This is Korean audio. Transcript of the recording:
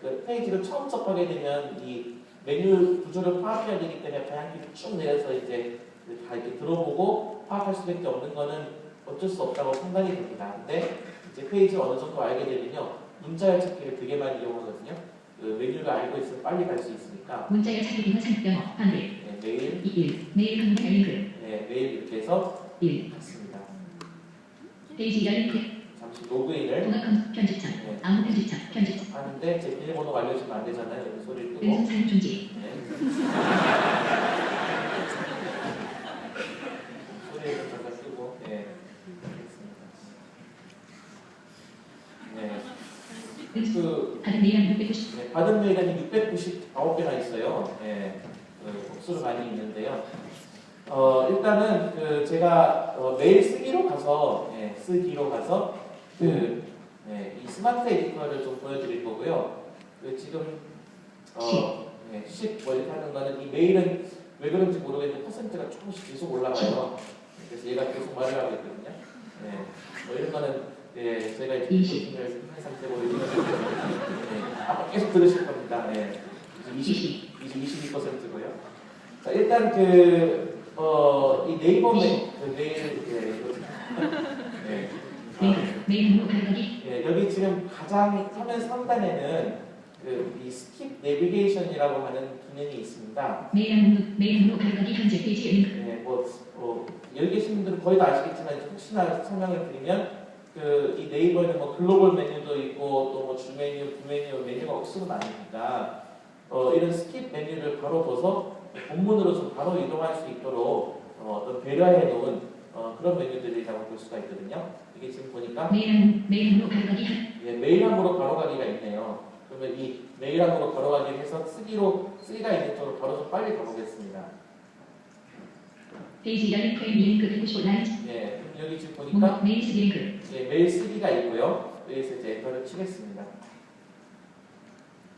그 페이지를 처음 접하게 되면 이 메뉴 구조를 파악해야 되기 때문에 방향키를 쭉 내려서 이제 다 이렇게 들어보고 파악할 수밖에 없는 거는 어쩔 수 없다고 판단이 됩니다. 근데 이제 페이지 어느 정도 알게 되면요 문자열 찾기를 되게 많이 이용하거든요. 그 메뉴를 알고 있으면 빨리 갈 수 있으니까. 문자열 찾기 비번 상병 반대 네, 매일. 21 메일 강의 링크 네, 매일 이렇게 해서 1 갔습니다. 페이지 열린 탭 잠시 로그인을 편집창 네, 아무 편집창 편집 하 는데 제 비밀번호 알려주면 안 되잖아요. 소리를 끄고 사용 중지 네. 소리를 잠깐 끄고 네. 알겠습니다. 네. 은선 그 받은 메일 한690 네, 받은 메일이 699개나 있어요. 네. 그 복수로 많이 있는데요. 어, 일단은 그 제가 어, 메일 쓰기로 가서 예, 쓰기로 가서 그 네, 이 스마트 에디터를 좀 보여드릴 지금 어, 네, 10 원리 하는 거는 이 메일은 왜 그런지 모르겠는데 퍼센트가 조금씩 계속 올라가요. 그래서 얘가 계속 말을 하고 있거든요. 네, 뭐 이런 거는 네, 제가 이제. 미팅을 한 상태고 이런 네, 아마 계속 들으실 겁니다. 네, 지금 20, 20, 22%고요. 자, 일단 그, 어, 이 네이버 메, 그 메일, 네, 이거, 네. 아, 메일 메일 예, 여기 지금 가장 화면 상단에는 그 이 스킵 내비게이션이라고 하는 기능이 있습니다. 메일 메일 현재 페이지 링크 예, 뭐 어, 여기 계신 분들은 거의 다 아시겠지만 혹시나 설명을 드리면 그 이 네이버에는 뭐 글로벌 메뉴도 있고 또뭐 주메뉴, 부메뉴 메뉴가 억수로 많으니까 어, 이런 스킵 메뉴를 바로 둬서 본문으로 좀 바로 이동할 수 있도록 어, 어떤 배려해 놓은 어, 그런 메뉴들이라고 볼 수가 있거든요. 이게 지금 보니까 메일 한 메일 목록 가져가기 예, 메일함으로 바로 가기가 있네요. 그러면 이 메일함으로 바로가기를 해서 쓰기로 쓰기가 있는 쪽으로 좀 빨리 가보겠습니다. 페이지 열린 프레임 링크 195 라이트 예, 그럼 여기 지금 보니까 목록 메일 쓰기 링크 예, 메일 쓰기가 있고요. 여기서 이제 엔터를 치겠습니다.